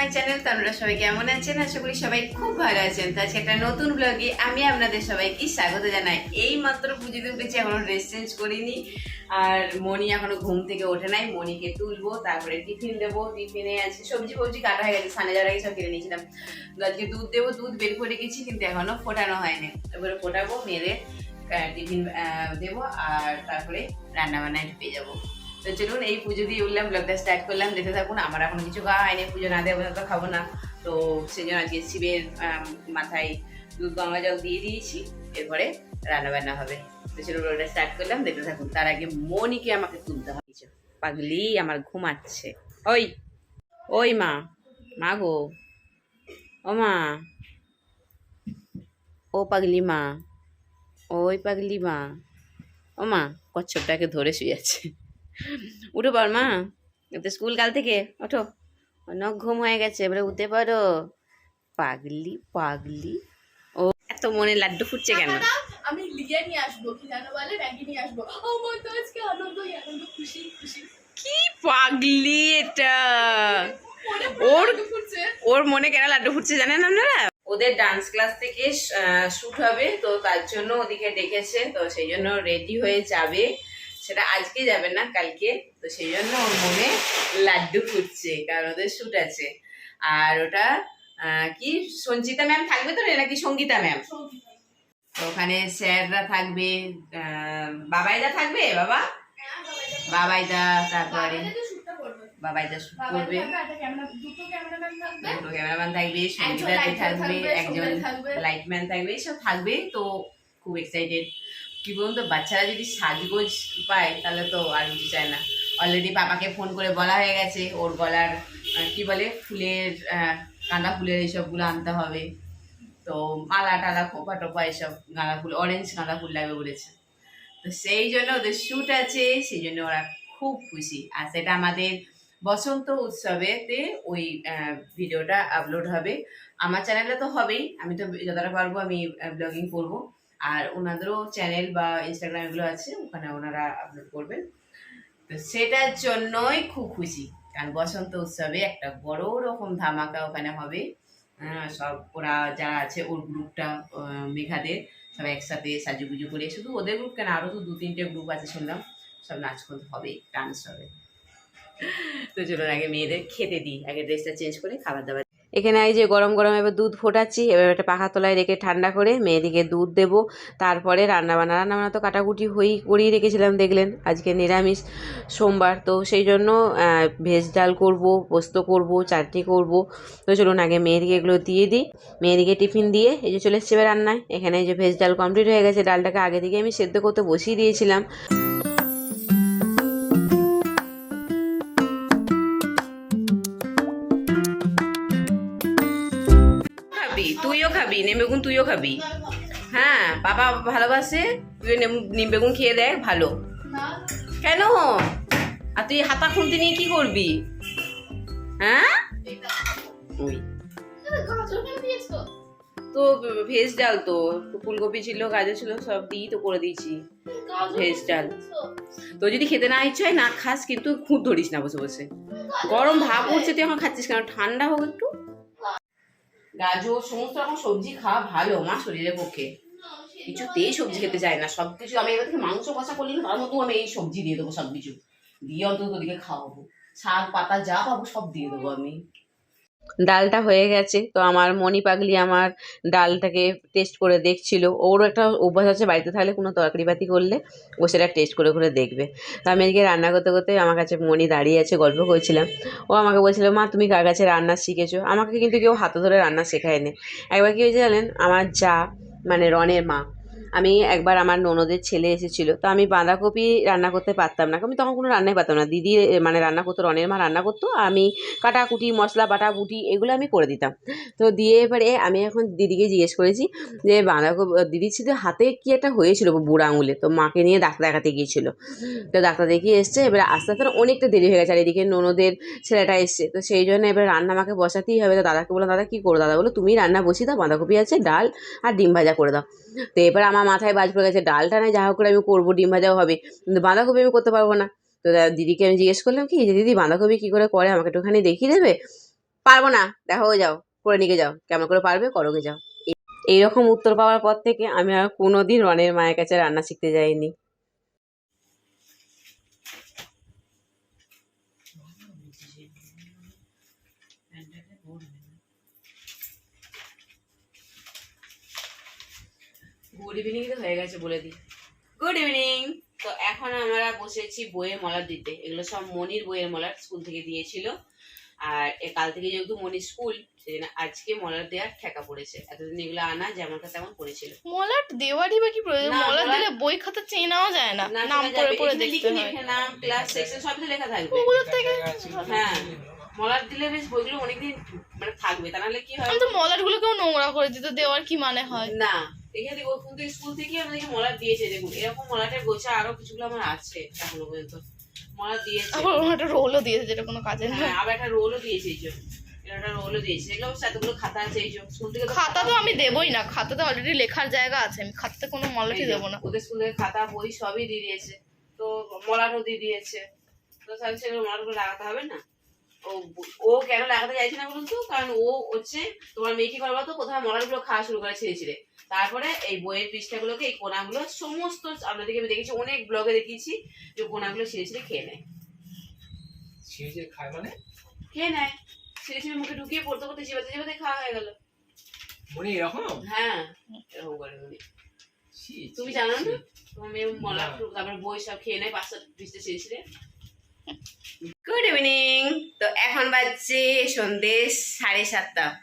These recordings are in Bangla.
মাই চ্যানেল, তো আপনারা সবাই কেমন আছেন? আশা করি সবাই খুব ভালো আছেন। তো আজকে একটা নতুন ব্লগে আমি আপনাদের সবাইকে স্বাগত জানাই। এই মাত্র পুজোতে উঠেছি, এখনও ড্রেস চেঞ্জ করিনি। আর মণি এখনও ঘুম থেকে ওঠে নাই, মণিকে তুলবো, তারপরে টিফিন দেবো। টিফিনে আছে সবজি ফবজি কাটা হয়ে গেছে, সানে যাওয়ার আগে সব কিনে নিয়েছিলাম। তো আজকে দুধ দেবো, দুধ বের করে গেছি কিন্তু এখনও ফোটানো হয়নি। এবারে ফোটাবো মেরে টিফিন দেবো, আর তারপরে রান্না বান্নায় ঢুকে যাব। তো চলুন এই পুজো দিয়ে উঠলাম ব্লগটা স্টার্ট করলাম। দেখতে থাকুন, আমার এখন কিছু খাওয়া হয়নি, পুজো না দেওয়া পর্যন্ত খাব না। তো সেই জন্য আজকে শিবের মাথায় দুধ, গঙ্গা জল দিয়ে দিয়েছি। এরপরে রান্না বান্না হবে। তো চলুন ব্লগটা স্টার্ট করলাম, দেখতে থাকুন। তার আগে মনিকে আমাকে তুলতে হবে। পাগলি আমার ঘুমাচ্ছে। ওই ওই মা মা গো। ও মা, ও পাগলি মা, ওই পাগলি মা। ও মা, কচ্ছপটাকে ধরে শুয়ে আছে। উঠো পার মা তো স্কুল কাল থেকে ওঠো। অনেক ঘুম হয়ে গেছে এবারে উঠতে পারো। পাগলি পাগলি। ও এত মনে লাড্ডু ফুটছে কেন? আমি লিগে নিয়ে আসব কি জানো বলে? ম্যাগি নিয়ে আসব। আমার তো আজকে আনন্দই আনন্দ খুশি খুশি। কি পাগলি এটা? ওর ওর ওর মনে কেন লাড্ডু ফুটছে জানেন আপনারা? ওদের ডান্স ক্লাস থেকে শুট হবে তো তার জন্য ওদিকে ডেকেছে তো সেই জন্য রেডি হয়ে যাবে। সেটা আজকে যাবে না কালকে। তো সেই জন্য ওর মনে লাড্ডু ফুটছে কারণ ওদের শুট আছে। আর ওটা কি? সঞ্চিতা ম্যাম থাকবে তো নাকি সঙ্গীতা ম্যাম? তো ওখানে স্যাররা থাকবে বাবাইদা থাকবে বাবা? বাবাইদা- তারপরে বাবাইদা শুট করবে। থাকবে, একজন লাইটম্যান থাকবে সব থাকবে। তো খুব এক্সাইটেড কি বলুন তো, বাচ্চারা যদি সাজগোজ পায়, তাহলে তো আর কিছু চায় না। অলরেডি পাপাকে ফোন করে বলা হয়ে গেছে, ওর গলার কি বলে, ফুলের গাঁদা ফুলের এইসবগুলো আনতে হবে। তো মালা টালা, খোপা টোপা এসব গাঁদা ফুল অরেঞ্জ গাঁদা ফুল লাগবে বলেছে। তো সেই জন্য ওদের শ্যুট আছে, সেই জন্য ওরা খুব খুশি। আর সেটা আমাদের বসন্ত উৎসবেতে ওই ভিডিওটা আপলোড হবে। আমার চ্যানেলে তো হবেই, আমি তো যতটা পারব আমি ব্লগিং করব। আর ওনাদেরও চ্যানেল বা ইনস্টাগ্রাম এগুলো আছে ওখানে ওনারা আপলোড করবেন। তো সেটার জন্যই খুব খুশি। কারণ বসন্ত উৎসবে একটা বড় রকম ধামাকা ওখানে হবে। আহ, সব ওরা যারা আছে ওর গ্রুপটা মেঘাদের সব একসাথে সাজুগুজু করে। শুধু ওদের গ্রুপ কেন আরও তো দু তিনটে গ্রুপ আছে শুনলাম সব নাচ করতে হবে ডান্স হবে। তো চলুন আগে মেয়েদের খেতে দিই আগে ড্রেসটা চেঞ্জ করে খাবার দাবার এখানে এই যে গরম গরম এবার দুধ ফোটাচ্ছি, এবার একটা পাখা তলায় রেখে ঠান্ডা করে মেয়েদিকে দুধ দেবো। তারপরে রান্নাবান্না রান্নাবান্না তো কাটাকুটি হয়েই করিয়ে রেখেছিলাম, দেখলেন। আজকে নিরামিষ সোমবার, তো সেই জন্য ভেজ ডাল করব, পোস্ত করব, চাটনি করব। তো চলুন আগে মেয়েদিকে এগুলো দিয়ে দিই। মেয়েদিকে টিফিন দিয়ে এই যে চলে এসছে রান্নায়। এখানে এই যে ভেজ ডাল কমপ্লিট হয়ে গেছে, ডালটাকে আগে থেকে আমি সেদ্ধ করতে বসিয়ে দিয়েছিলাম। বেগুন তুইও খাবি? হ্যাঁ বাবা ভালোবাসে তুই নিম বেগুন খেয়ে দেখ, ভালো। কেন? আর তুই হাতা খুন্তি নিয়ে কি করবি? হ্যাঁ? ওই? তো ভেজ ডাল তো ফুলকপি ছিল, গাজর ছিল, সব দিই তো করে দিয়েছি। ভেজ ডাল। তো যদি খেতে না ইচ্ছে হয়, না খাস, কিন্তু খুঁত ধরিস না বসে বসে। গরম ভাব উঠছে তুই এখন খাচ্ছিস কেন? ঠান্ডা হোক একটু। গাজর সমস্ত রকম সবজি খাওয়া ভালো আমার শরীরের পক্ষে। কিছুতেই সবজি খেতে চায় না সব কিছু আমি এবার থেকে মাংস কষা করলি না, তার মধ্যেও আমি এই সবজি দিয়ে দেবো সব কিছু দিয়ে অন্তত ওদিকে খাওয়াবো। শাক পাতা যা পাবো সব দিয়ে দেবো আমি। ডালটা হয়ে গেছে। তো আমার মণি পাগলি আমার ডালটাকে টেস্ট করে দেখছিল। ওরও একটা অভ্যাস আছে, বাড়িতে থাকলে কোনো তরকারি পাতি করলে ও সেটা টেস্ট করে করে দেখবে। তো আমি এদিকে রান্না করতে করতে আমার কাছে মণি দাঁড়িয়ে আছে, গল্প করছিলাম। ও আমাকে বলছিল, মা, তুমি কার কাছে রান্না শিখেছো? আমাকে কিন্তু কেউ হাতে ধরে রান্না শেখায়নি। একবার কি হয়েছে জানেন? আমার যা মানে রনের মা আমি একবার আমার ননদের ছেলে এসেছিল, তো আমি বাঁধাকপি রান্না করতে পারতাম না। আমি তখন কোনো রান্নাই পারতাম না। দিদি মানে রান্না করতো, রনের মা রান্না করতো, আমি কাটাকুটি, মশলা বাটা বুটি এগুলো আমি করে দিতাম। তো দিয়ে এবারে আমি এখন দিদিকে জিজ্ঞেস করেছি যে, বাঁধাকপি দিদির ছিল হাতে কি একটা হয়েছিল বুড়ো আঙুলে? তো মাকে নিয়ে ডাক্তার দেখাতে গিয়েছিল। তো ডাক্তার দেখিয়ে এসছে, এবারে আস্তে আস্তে অনেকটা দেরি হয়ে গেছে। আর এদিকে ননদের ছেলেটা এসছে, তো সেই জন্য এবার রান্না আমাকে বসাতেই হবে। তো দাদাকে বললাম, দাদা, কী করো? দাদা বলো তুমি রান্না বসিয়ে দাও, বাঁধাকপি আছে, ডাল আর ডিম ভাজা করে দাও। তো এবার আমার মাথায় বাজ পড়ে গেছে, ডালটা না যা হোক করে আমি করব, ডিম ভাজাও হবে। কিন্তু বাঁধাকপি আমি করতে পারব না। তো দিদিকে আমি জিজ্ঞেস করলাম কি, যে দিদি বাঁধাকপি কী করে করে, আমাকে একটুখানি দেখিয়ে দেবে? পারব না, দেখো, যাও, করে নিয়ে যাও, কেমন করে পারবে করোগে যাও। এই- এইরকম উত্তর পাওয়ার পর থেকে আমি আর কোনো দিন রনের মায়ের কাছে রান্না শিখতে যাইনি। গুড ইভিনিং তো হয়ে গেছে বলে দিই। গুড ইভিনিং তো এখন আমরা বসেছি বইয়ের মলার দিতে। এগুলো সব মনির বইয়ের মলার স্কুল থেকে দিয়েছিল। আর এ কাল থেকে যেহেতু মনির স্কুল আজকে মলার দেওয়ার ঠেকা পড়েছে। এতদিন এগুলো আনা যেমন তেমন পড়েছিল মলাট দেওয়ারই বা কি প্রয়োজন? মলাট- দিলে বই খাতা চেনাও যায় না। না নাম পড়ে পড়ে দেখতে হয়। নাম ক্লাস সেকশন সব লেখা থাকবে। ওগুলোর থেকে হ্যাঁ মলার দিলে বেশ বইগুলো অনেকদিন মানে থাকবে। তা নাহলে কি হয়? তো মলাট গুলোকেও নোংরা করে দিত দেওয়ার কি মানে হয়? না এখানে দেখো ওখান থেকে স্কুল থেকে আমাদেরকে মলার দিয়েছে দেখুন এরকম মলাটের গোছা আরও কিছুগুলো আমার আছে এখনও পর্যন্ত। মলার দিয়েছে। আবার একটা রোলও দিয়েছে যেটা কোনো কাজে না হ্যাঁ আবার একটা রোলও দিয়েছে এই যে একটা রোলও দিয়েছে। এগুলো এতগুলো খাতা আছে এই যে স্কুল থেকে খাতা তো আমি দেবই না খাতাতে অলরেডি লেখার জায়গা আছে আমি খাতাতে কোনো মলাটই দেবো না। ওদের স্কুল থেকে খাতা বই সবই দিয়ে দিয়েছে। তো মলাটও দিয়ে দিয়েছে। তো তাহলে সেগুলো মলাটগুলো লাগাতে হবে না? ও ও কেন লাগাতে চাইছে না বলুন তো? কারণ ও হচ্ছে তোমার মেয়ে কি করব তো প্রথমে মলাটগুলো খাওয়া শুরু করে ছিঁড়ে ছিঁড়ে তারপরে এই বইয়ের পৃষ্ঠাগুলোকে এই কোনাগুলো সমস্ত আপনাদেরকে আমি দেখেছি অনেক ব্লগে দেখিয়েছি যে কোনাগুলো ছিঁড়ে ছিঁড়ে খেয়ে নেয়। খায় মানে? খেয়ে নেয়। ছিঁড়ে ছিঁড়ে মুখে ঢুকিয়ে পড়তে পড়তে চিবাতে চিবাতে খাওয়া হয়ে গেল। মনে এরকম? হ্যাঁ। এরকম করে ছি, তুমি জানো না? তোমার মেয়ে মলা। তারপরে বই সব খেয়ে নেয় পাঁচটা পিসতে ছিঁড়ে ছিঁড়ে গুড ইভিনিং তো এখন বাজছে সন্ধ্যে সাড়ে সাতটা।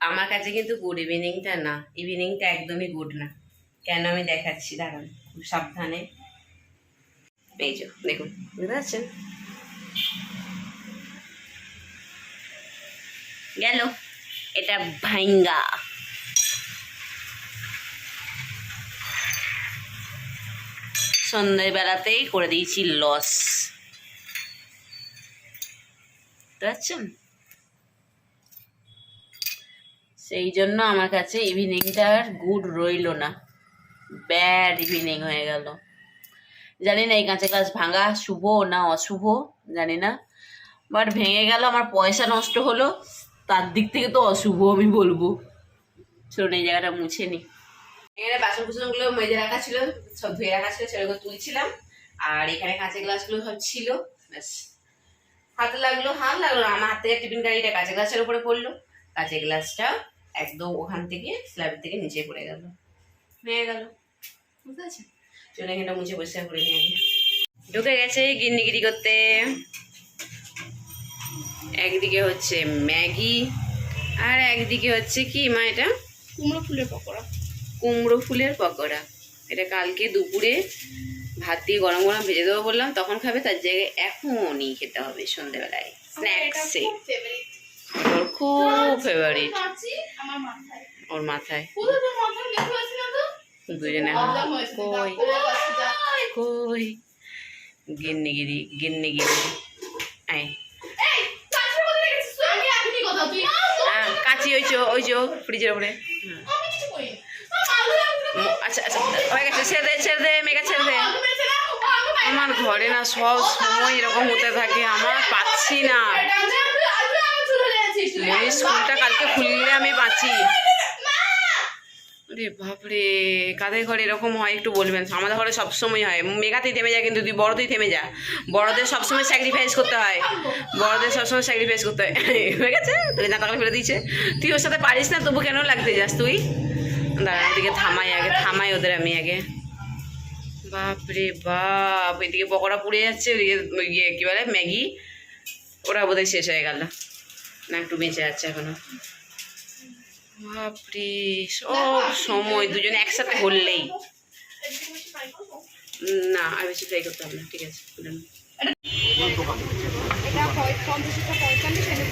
আমার কাছে কিন্তু গুড ইভিনিংটা না। ইভিনিংটা একদমই গুড না। কেন আমি দেখাচ্ছি? দাঁড়ান, খুব সাবধানে। এই যে, দেখুন, বুঝতে পারছেন? গেল। এটা ভাইঙ্গা। সন্ধ্যেবেলাতেই করে দিয়েছি লস পাচ্ছেন? সেই জন্য আমার কাছে ইভিনিংটা আর গুড রইল না। ব্যাড ইভিনিং হয়ে গেল। জানি না এই কাঁচা গাছ ভাঙা শুভ না অশুভ, জানি না। বাট ভেঙে গেল, আমার পয়সা নষ্ট হলো। তার দিক থেকে তো অশুভ আমি বলব। চলুন এই জায়গাটা মুছে নি। এখানে বাসন কুসনগুলো মেজে রাখা ছিল, সব ধুয়ে রাখা ছিল, সেগুলো তুলছিলাম। আর এখানে কাঁচা গ্লাসগুলো সব ছিল, ব্যাস। হাতে লাগল হাত লাগল না। আমার হাতে টিফিন গাড়িটা কাঁচা গ্লাসের উপরে পড়ল। কাঁচা গ্লাসটা একদম ওখান থেকে স্ল্যাব থেকে নিচে পড়ে গেল। হয়ে গেল। বুঝতে পারছেন? চলে এখানটা মুছে পরিষ্কার করে নিয়ে আগে ঢুকে গেছে গিন্নিগিরি করতে। একদিকে হচ্ছে ম্যাগি আর একদিকে হচ্ছে কি মা এটা? কুমড়ো ফুলের পকোড়া। কুমড়ো ফুলের পকোড়া। এটা কালকে দুপুরে ভাত দিয়ে গরম গরম ভেজে দেবো বললাম তখন খাবে তার জায়গায় এখনই খেতে হবে সন্ধ্যেবেলায় স্ন্যাক্সে ওর খুব ফেভারিট ওর মাথায়। দুজনে কই? কই? গিন্নিগিরি গিন্নিগিরি। আয় কাঁচি ওই চো ওই চো ফ্রিজের উপরে হুম। আমি কিছু করিনি আ, আলু রাখবি না। ম- আচ্ছা আচ্ছা হয়ে গেছে ছেড়ে দে ছেড়ে দে মেঘা ছেড়ে দে আলু মেরেছে না, ও আলু খায় না। সব সময় এরকম হতে থাকে, আমার পাচ্ছি না। স্কুলটা কালকে খুললে আমি বাঁচি আরে বাপরে, কাদের ঘরে এরকম হয় একটু বলবেন? আমাদের ঘরে সবসময় হয়। মেঘাতেই থেমে যায় কিন্তু তুই বড়তেই থেমে যা। বড়দের সবসময় স্যাক্রিফাইস করতে হয়। বড়দের সবসময় স্যাক্রিফাইস করতে হয়। হয়ে গেছে? না তাকালে ফেলে দিয়েছে। তুই ওর সাথে পারিস না, তবু কেন লাগতে যাস তুই? দাঁড়া ওদিকে থামাই আগে, থামাই ওদের আমি আগে। বাপরে বাপ এদিকে পকোড়া পুড়ে যাচ্ছে ওদিকে ইয়ে কী বলে ম্যাগি ওরা বোধহয় শেষ হয়ে গেল না একটু বেঁচে আছে এখনও বাপরে সব সময় দুজনে একসাথে করব? না আর বেশি ফ্রাই করতে হবে না ঠিক আছে। এটা পঞ্চাশটা পঁয়তাল্লিশ এটা।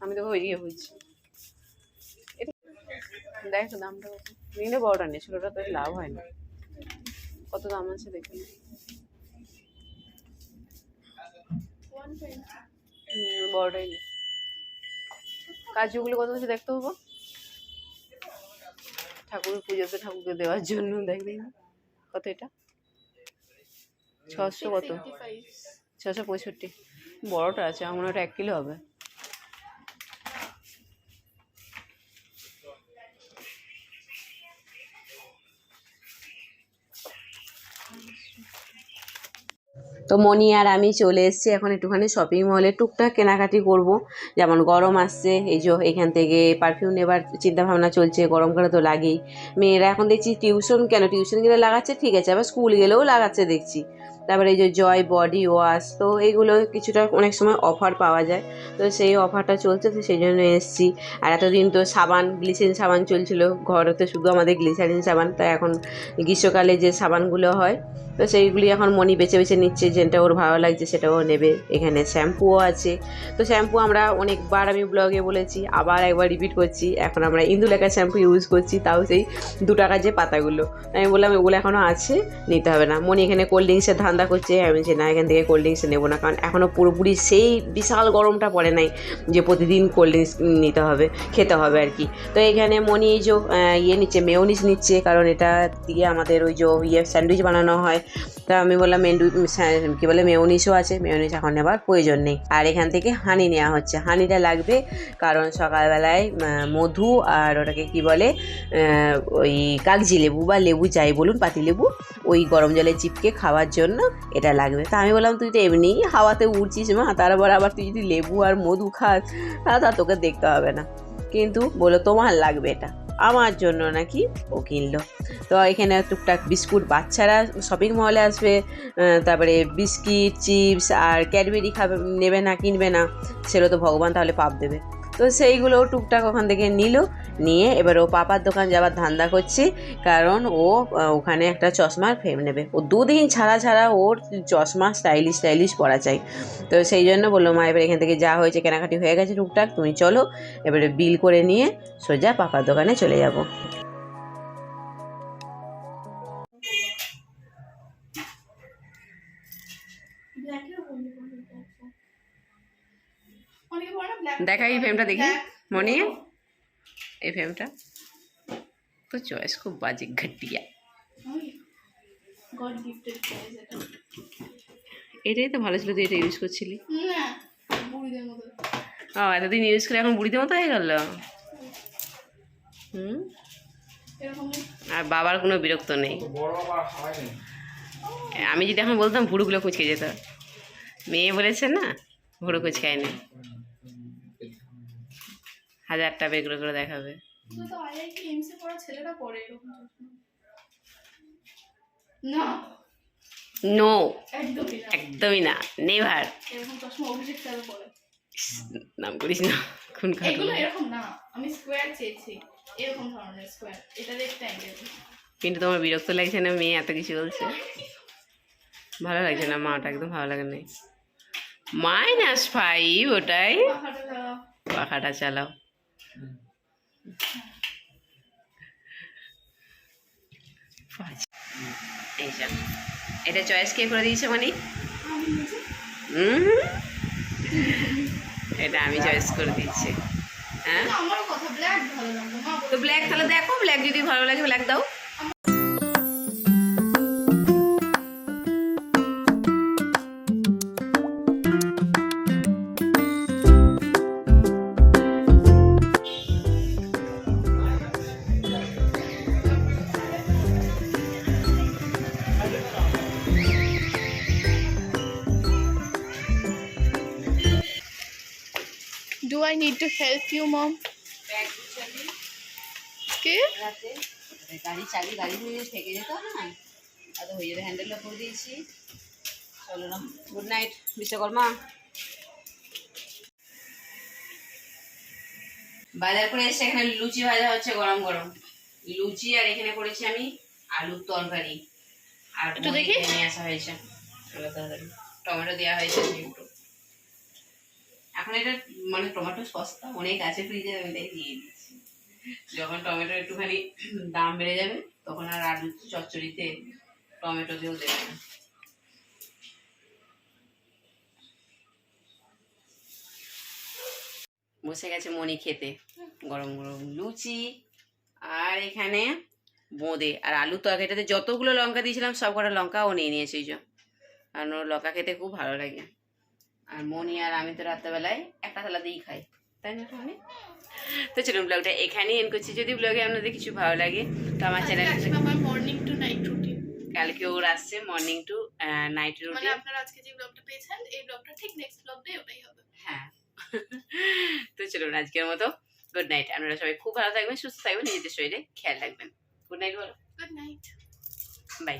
আমি তোকে ওইদিকে বুঝছি দেখ তো দামটা নিলে বড়টা নেই ছোটোটা তো লাভ হয় না। কত দাম আছে দেখে। বড়টাই নে কাজুগুলো কত আছে দেখতে পাবো? ঠাকুর পুজোতে ঠাকুরকে দেওয়ার জন্য, দেখ কত এটা? ছশো কত? 685 ছশো পঁয়ষট্টি। বড়টা আছে আমার ওটা এক কিলো হবে। তো মনি আর আমি চলে এসেছি এখন একটুখানি শপিং মলে টুকটাক কেনাকাটি করব। যেমন গরম আসছে, এই যে এখান থেকে পারফিউম নেবার চিন্তা ভাবনা চলছে গরমকালে তো লাগেই। মেয়েরা এখন দেখছি টিউশন কেন টিউশন গেলে লাগাচ্ছে? ঠিক আছে, আবার স্কুল গেলেও লাগাচ্ছে দেখছি। তারপরে এই যে জয় বডি ওয়াশ তো এইগুলো কিছুটা অনেক সময় অফার পাওয়া যায়। তো সেই অফারটা চলছে, তো সেই জন্য এসেছি। আর এতদিন তো সাবান গ্লিসারিন সাবান চলছিল। ঘরেতে শুধু আমাদের গ্লিসারিন সাবান, তো এখন গ্রীষ্মকালে যে সাবানগুলো হয় তো সেইগুলি এখন মনি বেছে বেছে নিচ্ছে, যেটা ওর ভালো লাগছে সেটাও নেবে। এখানে শ্যাম্পুও আছে। তো শ্যাম্পু আমরা অনেকবার আমি ব্লগে বলেছি, আবার একবার রিপিট করছি। এখন আমরা ইন্দুলেখা শ্যাম্পু ইউজ করছি, তাও সেই দু টাকার যে পাতাগুলো। আমি বললাম ওগুলো এখনও আছে, নিতে হবে না। মনি এখানে কোল্ড ড্রিঙ্কসের ধান্দা করছে। আমি বলছি, না, এখান থেকে কোল্ড ড্রিঙ্কস নেব না। কারণ এখনও পুরোপুরি সেই বিশাল গরমটা পড়ে নাই যে প্রতিদিন কোল্ড ড্রিঙ্কস নিতে হবে, খেতে হবে আর কি। তো এখানে মনি এই যে ইয়ে নিচ্ছে মেয়নিস নিচ্ছে। কারণ এটা দিয়ে আমাদের ওই যে ইয়ে স্যান্ডউইচ বানানো হয় তা আমি বললাম মেন্ডু কী বলে মেয়নিসও আছে মেয়নিস এখন নেবার প্রয়োজন নেই। আর এখান থেকে হানি নেওয়া হচ্ছে। হানিটা লাগবে কারণ সকালবেলায় মধু আর ওটাকে কি বলে ওই কাগজি লেবু বা লেবু যাই বলুন, পাতি লেবু, ওই গরম জলে চিপকে খাওয়ার জন্য এটা লাগবে। তা আমি বললাম, তুই তো এমনিই হাওয়াতে উড়ছিস মা তারপর আবার তুই যদি লেবু আর মধু খাস তা তোকে দেখতে হবে না। কিন্তু বলো তোমার লাগবে এটা। আমার জন্য নাকি ও কিনলো। তো এখানে টুকটাক বিস্কুট বাচ্চারা শপিং মলে আসবে তারপরে বিস্কিট, চিপস আর ক্যাডবেরি খাবে, নেবে না, কিনবে না, সেগুলো তো ভগবান তাহলে পাপ দেবে। তো সেইগুলো টুকটাক ওখান থেকে নিল। নিয়ে এবার ও পাপার দোকান যাবার ধান্দা করছে। কারণ ও ওখানে একটা চশমার ফ্রেম নেবে। ও দুদিন ছাড়া ছাড়া ওর চশমা স্টাইলিশ স্টাইলিশ পরা চাই। তো সেই জন্য বলল, মা, এবার এখান থেকে যা হয়েছে কেনাকাটি হয়ে গেছে টুকটাক, তুমি চলো। এবারে বিল করে নিয়ে সোজা পাপার দোকানে চলে যাব। দেখা এই ফ্রেমটা দেখি মনে? এই ফ্রেমটা? তো চয়েস খুব বাজে ঘটিয়া। এটাই তো ভালো ছিল তুই এটা ইউজ করছিলি। না বুড়িদের মতো। ও এতদিন ইউজ করে এখন বুড়িতে মতো হয়ে গেল? হুম? আর বাবার কোনো বিরক্ত নেই। আমি যদি এখন বলতাম ভুড়ুগুলো কুচকে যেত। মেয়ে বলেছে না ভুড়ু কুচকায়নি। হাজারটা বেগুলো করে দেখাবে। না? একদমই না। নেভার নাম করিস না। খুন খাব এরকম না। আমি স্কোয়ার চেয়েছি। এরকম ধরনের স্কোয়ার এটা দেখতে কিন্তু তোমার বিরক্ত লাগছে না? মেয়ে এত কিছু বলছে। ভালো লাগছে না মাটা একদম ভালো লাগে না মাইনাস ফাইভ ওটাই। পাখাটা চালাও। এই যা। এটা চয়েস কে করে দিয়েছে মানে? এটা আমি চয়েস করে দিচ্ছি হ্যাঁ? তো ব্ল্যাক তাহলে দেখো ব্ল্যাক যদি ভালো লাগে ব্ল্যাক দাও। Do I need to help you mom কে? গাড়ি চাবি গাড়ি নিয়ে থেকে যেত না? আর হয়ে যাবে হ্যান্ডেলটা করে দিয়েছি। চলো না গুড নাইট বিশ্বকর্মা বাজার করে এসে এখানে লুচি ভাজা হচ্ছে গরম গরম। লুচি আর এখানে করেছি আমি আলুর তরকারি। আর একটু দেখি। নিয়ে আসা হয়েছে। আলু তরকারি টমেটো দেওয়া হয়েছে একটু এখন এটা মানে টমেটো সস্তা, অনেক আছে ফ্রিজে আমি তাই দিয়ে দিচ্ছি। যখন টমেটো একটুখানি দাম বেড়ে যাবে, তখন আর আলু চচ্চড়িতে টমেটো দিয়েও দেবে না। বসে গেছে মনি খেতে, গরম গরম লুচি, আর এখানে বোঁদে। আর আলু তরকারিটাতে যতগুলো লঙ্কা দিয়েছিলাম সব কটা লঙ্কাও নিয়ে নিয়েছি কারণ ওর লঙ্কা খেতে খুব ভালো লাগে। আর মনি আর আমি তো রাত্রেবেলায় একটা থালা দিয়েই খাই তাই না মনি তো চলুন ব্লগটা এখানেই এন করছি। যদি ব্লগে আপনাদের কিছু ভালো লাগে তো আমার channel morning to night routine কালকে ওর আসছে মর্নিং টু নাইট রুটিন মানে আপনারা আজকে যে ব্লগটা পেয়েছেন এই ব্লগটা ঠিক নেক্সট ব্লগটাই ওটাই হবে। হ্যাঁ। তো চলুন আজকের মতো গুড নাইট আপনারা সবাই খুব ভালো থাকবেন সুস্থ থাকবেন নিজেদের শরীরে খেয়াল রাখবেন। গুড নাইট বলো। Good night bye